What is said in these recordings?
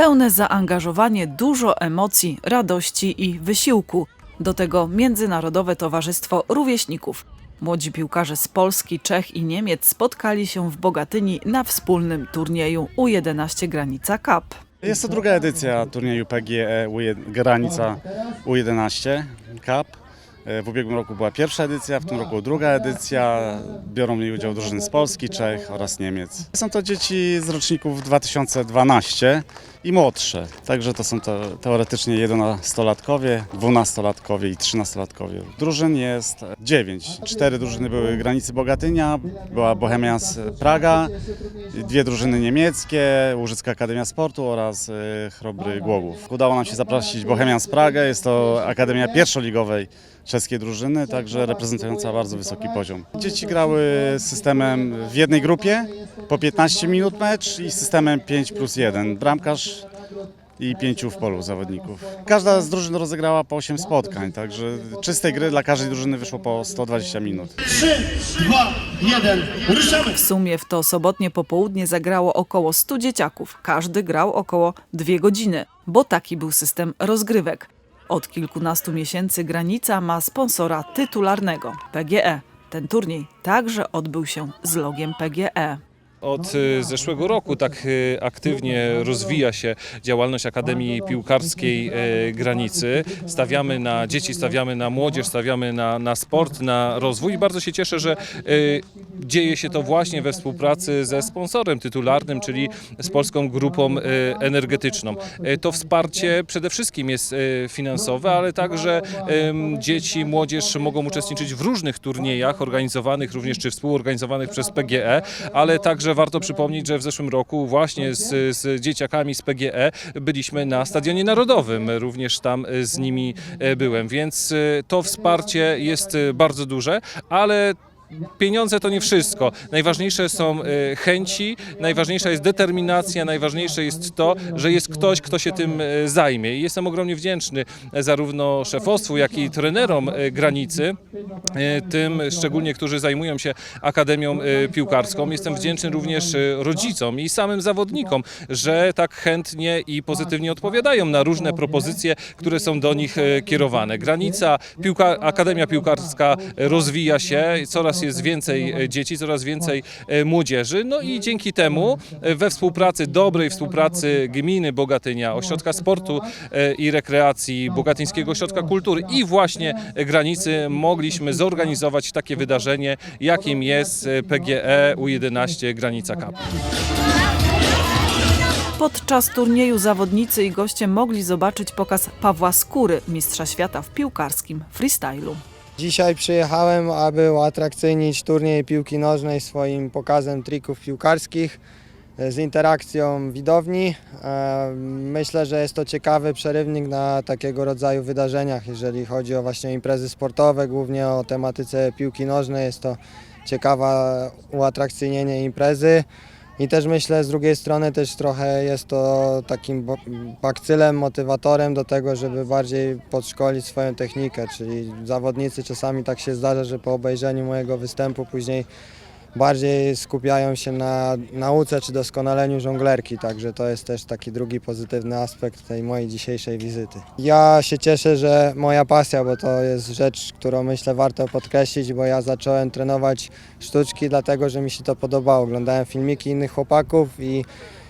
Pełne zaangażowanie, dużo emocji, radości i wysiłku. Do tego Międzynarodowe Towarzystwo Rówieśników. Młodzi piłkarze z Polski, Czech i Niemiec spotkali się w Bogatyni na wspólnym turnieju U11 Granica Cup. Jest to druga edycja turnieju PGE U1 Granica U11 Cup. E, W ubiegłym roku była pierwsza edycja, w tym roku druga edycja. Biorą w niej udział drużyny z Polski, Czech oraz Niemiec. Są to dzieci z roczników 2012 i młodsze, także to są to teoretycznie 11-latkowie, 12-latkowie i 13-latkowie. Drużyn jest 9. Cztery drużyny były granicy Bogatynia, była Bohemians Praga, dwie drużyny niemieckie, Łużycka Akademia Sportu oraz e, Chrobry Głogów. Udało nam się zaprosić Bohemians Pragę, jest to akademia pierwszoligowej czeskiej drużyny, także reprezentująca bardzo wysoki poziom. Dzieci grały systemem w jednej grupie, po 15 minut mecz i systemem 5 plus 1. Bramkarz i pięciu w polu zawodników. Każda z drużyn rozegrała po 8 spotkań, także czystej gry dla każdej drużyny wyszło po 120 minut. 3, 2, 1, ruszamy! W sumie w to sobotnie popołudnie zagrało około 100 dzieciaków. Każdy grał około 2 godziny, bo taki był system rozgrywek. Od kilkunastu miesięcy granica ma sponsora tytularnego PGE. Ten turniej także odbył się z logiem PGE. Od zeszłego roku tak aktywnie rozwija się działalność Akademii Piłkarskiej y, Granicy. Stawiamy na dzieci, stawiamy na młodzież, stawiamy na, na sport, na rozwój i bardzo się cieszę, że y, dzieje się to właśnie we współpracy ze sponsorem tytularnym, czyli z Polską Grupą y, Energetyczną. Y, To wsparcie przede wszystkim jest y, finansowe, ale także dzieci, młodzież mogą uczestniczyć w różnych turniejach organizowanych również czy współorganizowanych przez PGE, ale także warto przypomnieć, że w zeszłym roku właśnie z, z dzieciakami z PGE byliśmy na Stadionie Narodowym, również tam z nimi y, byłem, więc y, to wsparcie jest y, bardzo duże, ale Pieniądze to nie wszystko. Najważniejsze są y, chęci, najważniejsza jest determinacja, najważniejsze jest to, że jest ktoś, kto się tym y, zajmie. I jestem ogromnie wdzięczny e, zarówno szefostwu, jak i trenerom granicy, tym szczególnie, którzy zajmują się Akademią Piłkarską. Jestem wdzięczny również rodzicom i samym zawodnikom, że tak chętnie i pozytywnie odpowiadają na różne propozycje, które są do nich kierowane. Granica, piłka, Akademia Piłkarska rozwija się, coraz jest więcej e, dzieci, coraz więcej e, młodzieży. No i dzięki temu e, we współpracy, dobrej współpracy gminy Bogatynia, Ośrodka Sportu i Rekreacji, Bogatyńskiego Ośrodka Kultury i właśnie granicy mogliśmy zorganizować takie wydarzenie, jakim jest PGE U11 Granica Cup. Podczas turnieju zawodnicy i goście mogli zobaczyć pokaz Pawła Skóry, mistrza świata w piłkarskim freestylu. Dzisiaj przyjechałem, aby uatrakcyjnić turniej piłki nożnej swoim pokazem trików piłkarskich e, z interakcją widowni. E, Myślę, że jest to ciekawy przerywnik na takiego rodzaju wydarzeniach, jeżeli chodzi o właśnie imprezy sportowe, głównie o tematyce piłki nożnej. Jest to ciekawe uatrakcyjnienie imprezy. I też myślę z drugiej strony też trochę jest to takim bakcylem, motywatorem do tego, żeby bardziej podszkolić swoją technikę, czyli zawodnicy czasami tak się zdarza, że po obejrzeniu mojego występu później bardziej skupiają się na nauce czy doskonaleniu żonglerki, także to jest też taki drugi pozytywny aspekt tej mojej dzisiejszej wizyty. Ja się cieszę, że moja pasja, bo to jest rzecz, którą myślę warto podkreślić, bo ja zacząłem trenować sztuczki dlatego, że mi się to podobało. Oglądałem filmiki innych chłopaków i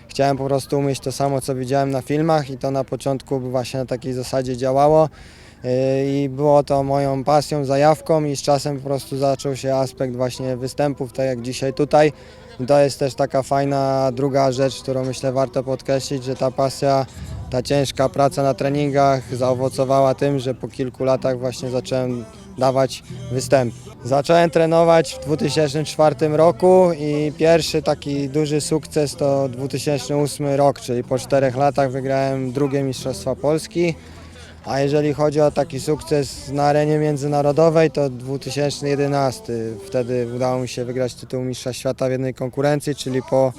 chciałem po prostu umieść to samo, co widziałem na filmach i to na początku właśnie na takiej zasadzie działało. Yy, I było to moją pasją, zajawką i z czasem po prostu zaczął się aspekt właśnie występów, tak jak dzisiaj tutaj. I to jest też taka fajna druga rzecz, którą myślę warto podkreślić, że ta pasja, ta ciężka praca na treningach zaowocowała tym, że po kilku latach właśnie zacząłem dawać występy. Zacząłem trenować w 2004 roku i pierwszy taki duży sukces to 2008 rok, czyli po czterech latach wygrałem drugie Mistrzostwa Polski. A jeżeli chodzi o taki sukces na arenie międzynarodowej, to 2011. Wtedy udało mi się wygrać tytuł Mistrza Świata w jednej konkurencji, czyli po,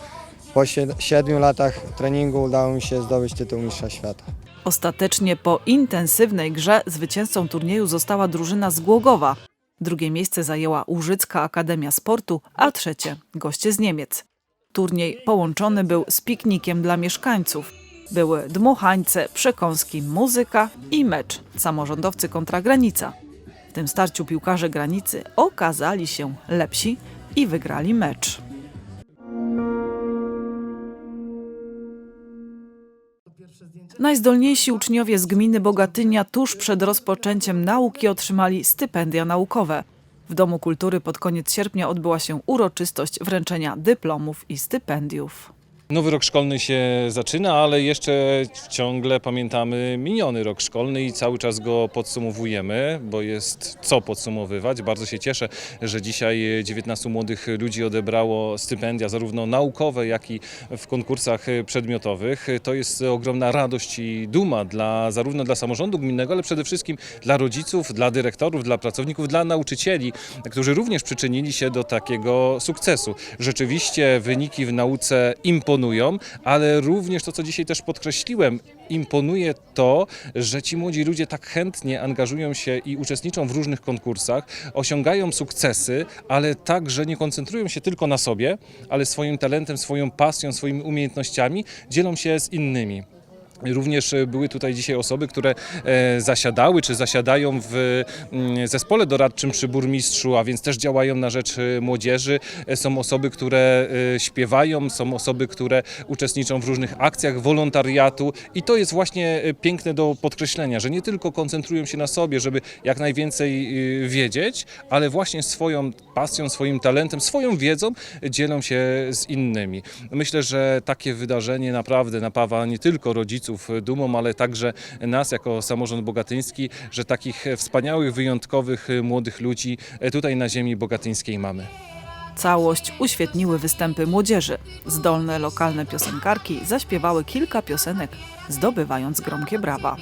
po sie- siedmiu latach treningu udało mi się zdobyć tytuł Mistrza Świata. Ostatecznie po intensywnej grze zwycięzcą turnieju została drużyna z Głogowa. Drugie miejsce zajęła Łużycka Akademia Sportu, a trzecie goście z Niemiec. Turniej połączony był z piknikiem dla mieszkańców. Były dmuchańce, przekąski, muzyka i mecz. Samorządowcy kontra granica. W tym starciu piłkarze granicy okazali się lepsi i wygrali mecz. Najzdolniejsi uczniowie z gminy Bogatynia tuż przed rozpoczęciem nauki otrzymali stypendia naukowe. W Domu Kultury pod koniec sierpnia odbyła się uroczystość wręczenia dyplomów i stypendiów. Nowy rok szkolny się zaczyna, ale jeszcze ciągle pamiętamy miniony rok szkolny i cały czas go podsumowujemy, bo jest co podsumowywać. Bardzo się cieszę, że dzisiaj 19 młodych ludzi odebrało stypendia zarówno naukowe, jak i w konkursach przedmiotowych. To jest ogromna radość i duma dla, zarówno dla samorządu gminnego, ale przede wszystkim dla rodziców, dla dyrektorów, dla pracowników, dla nauczycieli, którzy również przyczynili się do takiego sukcesu. Rzeczywiście wyniki w nauce imponują, ale również to, co dzisiaj też podkreśliłem, imponuje to, że ci młodzi ludzie tak chętnie angażują się i uczestniczą w różnych konkursach, osiągają sukcesy, ale także nie koncentrują się tylko na sobie, ale swoim talentem, swoją pasją, swoimi umiejętnościami dzielą się z innymi. Również e, były tutaj dzisiaj osoby, które e, zasiadały czy zasiadają w mm, zespole doradczym przy burmistrzu, a więc też działają na rzecz e, młodzieży. Są osoby, które śpiewają, są osoby, które uczestniczą w różnych akcjach wolontariatu i to jest właśnie piękne do podkreślenia, że nie tylko koncentrują się na sobie, żeby jak najwięcej wiedzieć, ale właśnie swoją pasją, swoim talentem, swoją wiedzą dzielą się z innymi. Myślę, że takie wydarzenie naprawdę napawa nie tylko rodziców dumą, ale także nas jako samorząd bogatyński, że takich wspaniałych, wyjątkowych młodych ludzi tutaj na ziemi bogatyńskiej mamy. Całość uświetniły występy młodzieży. Zdolne lokalne piosenkarki zaśpiewały kilka piosenek, zdobywając gromkie brawa.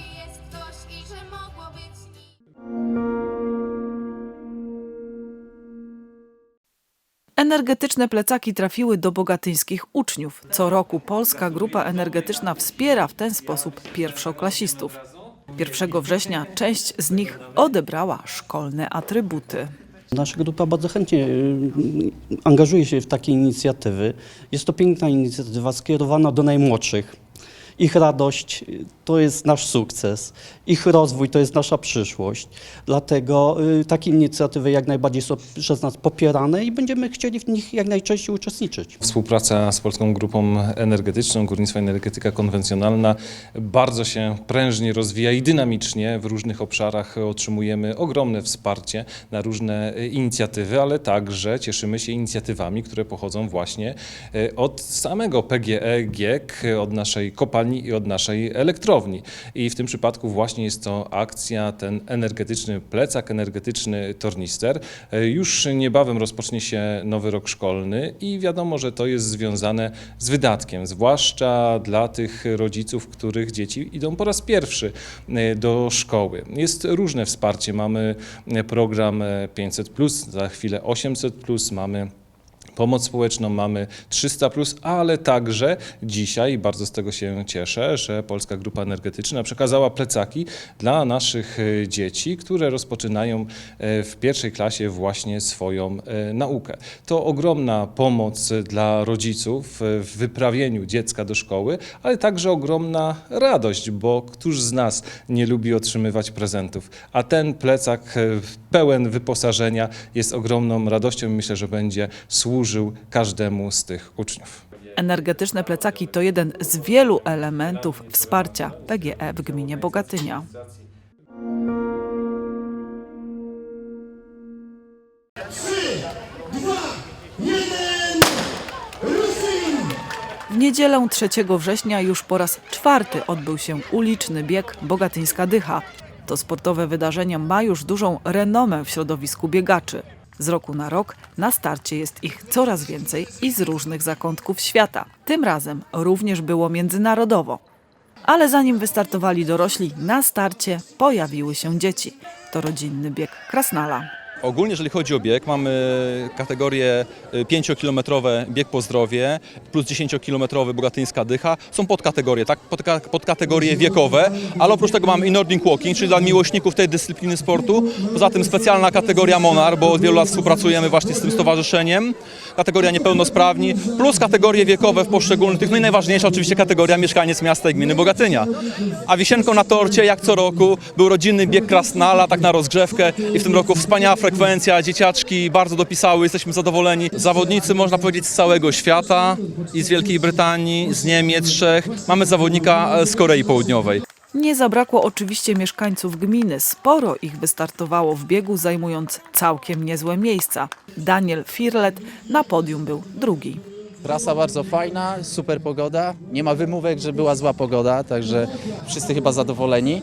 Energetyczne plecaki trafiły do bogatyńskich uczniów. Co roku Polska Grupa Energetyczna wspiera w ten sposób pierwszoklasistów. 1 września część z nich odebrała szkolne atrybuty. Nasza grupa bardzo chętnie y, angażuje się w takie inicjatywy. Jest to piękna inicjatywa skierowana do najmłodszych. Ich radość y, to jest nasz sukces, ich rozwój to jest nasza przyszłość. Dlatego y, takie inicjatywy jak najbardziej są przez nas popierane i będziemy chcieli w nich jak najczęściej uczestniczyć. Współpraca z Polską Grupą Energetyczną, Górnictwo Energetyka Konwencjonalna bardzo się prężnie rozwija i dynamicznie w różnych obszarach otrzymujemy ogromne wsparcie na różne e, inicjatywy, ale także cieszymy się inicjatywami, które pochodzą właśnie od samego PGE GiEK, od naszej kopalni i od naszej elektrowni. I w tym przypadku właśnie jest to akcja, ten energetyczny plecak, energetyczny tornister. E, Już niebawem rozpocznie się nowy rok szkolny i wiadomo, że to jest związane z wydatkiem, zwłaszcza dla tych rodziców, których dzieci idą po raz pierwszy e, do szkoły. Jest różne wsparcie. Mamy e, program e, 500, za chwilę 800, mamy Pomoc społeczną mamy 300, ale także dzisiaj, bardzo z tego się cieszę, że Polska Grupa Energetyczna przekazała plecaki dla naszych e, dzieci, które rozpoczynają e, w pierwszej klasie właśnie swoją e, naukę. To ogromna pomoc dla rodziców w wyprawieniu dziecka do szkoły, ale także ogromna radość, bo któż z nas nie lubi otrzymywać prezentów? A ten plecak pełen wyposażenia jest ogromną radością i myślę, że będzie służył każdemu z tych uczniów. Energetyczne plecaki to jeden z wielu elementów wsparcia PGE w gminie Bogatynia. W niedzielę 3 września już po raz czwarty odbył się uliczny bieg Bogatyńska Dycha. To sportowe wydarzenie ma już dużą renomę w środowisku biegaczy. Z roku na rok na starcie jest ich coraz więcej i z różnych zakątków świata. Tym razem również było międzynarodowo. Ale zanim wystartowali dorośli, na starcie pojawiły się dzieci. To rodzinny bieg Krasnala. Ogólnie, jeżeli chodzi o bieg, mamy kategorię 5-kilometrowe bieg po zdrowie plus 10-kilometrowy Bogatyńska Dycha. Są podkategorie, tak? Podka- Podkategorie wiekowe, ale oprócz tego mamy i Nordic Walking, czyli dla miłośników tej dyscypliny sportu. Poza tym specjalna kategoria Monar, bo od wielu lat współpracujemy właśnie z tym stowarzyszeniem. Kategoria niepełnosprawni, plus kategorie wiekowe w poszczególnych. No i najważniejsza oczywiście kategoria mieszkaniec miasta i gminy Bogatynia. A wisienką na torcie, jak co roku, był rodzinny bieg Krasnala, tak na rozgrzewkę i w tym roku wspaniała frekwencja, dzieciaczki bardzo dopisały, jesteśmy zadowoleni. Zawodnicy, można powiedzieć, z całego świata i z Wielkiej Brytanii, z Niemiec, Czech. Mamy zawodnika e, z Korei Południowej. Nie zabrakło oczywiście mieszkańców gminy. Sporo ich wystartowało w biegu, zajmując całkiem niezłe miejsca. Daniel Firlet na podium był drugi. Trasa bardzo fajna, super pogoda. Nie ma wymówek, że była zła pogoda, także wszyscy chyba zadowoleni.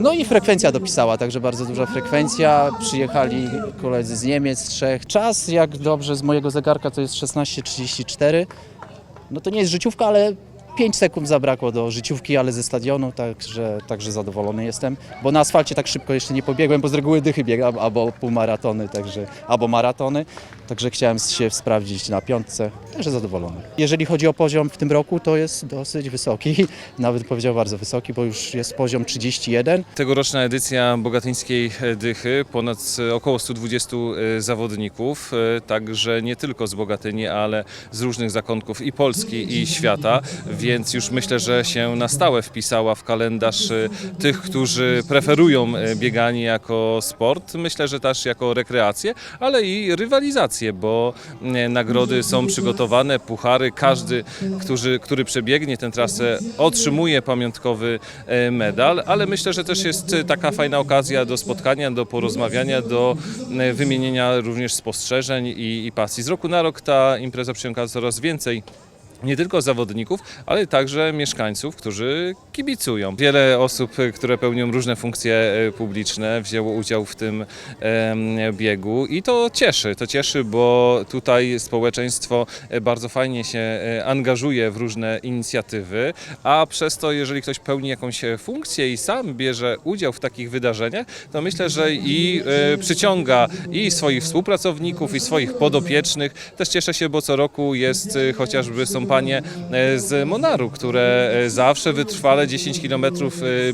No i frekwencja dopisała, także bardzo duża frekwencja. Przyjechali koledzy z Niemiec, z. Czas, jak dobrze z mojego zegarka, to jest 16.34. No to nie jest życiówka, ale 5 sekund zabrakło do życiówki, ale ze stadionu, także, także zadowolony jestem. Bo na asfalcie tak szybko jeszcze nie pobiegłem, bo z reguły dychy biegam, albo półmaratony, także, albo maratony. Także chciałem się sprawdzić na piątce, także zadowolony. Jeżeli chodzi o poziom w tym roku, to jest dosyć wysoki, nawet powiedział bardzo wysoki, bo już jest poziom 31. Tegoroczna edycja Bogatyńskiej Dychy, ponad około 120 e, zawodników, e, także nie tylko z Bogatyni, ale z różnych zakątków i Polski i świata, więc już myślę, że się na stałe wpisała w kalendarz e, tych, którzy preferują bieganie jako sport, myślę, że też jako rekreację, ale i rywalizację, bo e, nagrody są przygotowane, puchary, każdy, który, który przebiegnie tę trasę otrzymuje pamiątkowy e, medal, ale myślę, że też jest e, taka fajna okazja do spotkania, do porozmawiania, do wymienienia również spostrzeżeń i, i pasji. Z roku na rok ta impreza przyciąga coraz więcej nie tylko zawodników, ale także mieszkańców, którzy kibicują. Wiele osób, e, które pełnią różne funkcje e, publiczne, wzięło udział w tym biegu i to cieszy. To cieszy, bo tutaj społeczeństwo e, bardzo fajnie się e, angażuje w różne inicjatywy, a przez to, jeżeli ktoś pełni jakąś e, funkcję i sam bierze udział w takich wydarzeniach, to myślę, że i przyciąga i swoich współpracowników, i swoich podopiecznych. Też cieszę się, bo co roku jest e, chociażby są panie e, z Monaru, które e, zawsze wytrwale 10 km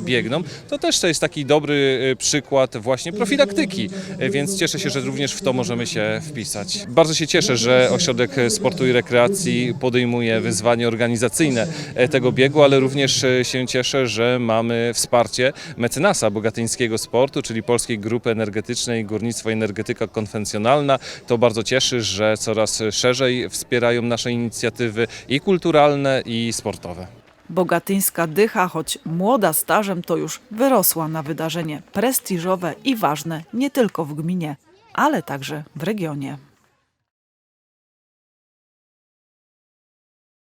biegną. To też to jest taki dobry e, przykład właśnie profilaktyki, e, więc cieszę się, że również w to możemy się wpisać. Bardzo się cieszę, że Ośrodek Sportu i Rekreacji podejmuje wyzwanie organizacyjne e, tego biegu, ale również e, się cieszę, że mamy wsparcie mecenasa bogatyńskiego sportu, czyli Polskiej Grupy Energetycznej Górnictwo i Energetyka Konwencjonalna. To bardzo cieszy, że coraz szerzej wspierają nasze inicjatywy i kulturalne, i sportowe. Bogatyńska dycha, choć młoda stażem, to już wyrosła na wydarzenie prestiżowe i ważne nie tylko w gminie, ale także w regionie.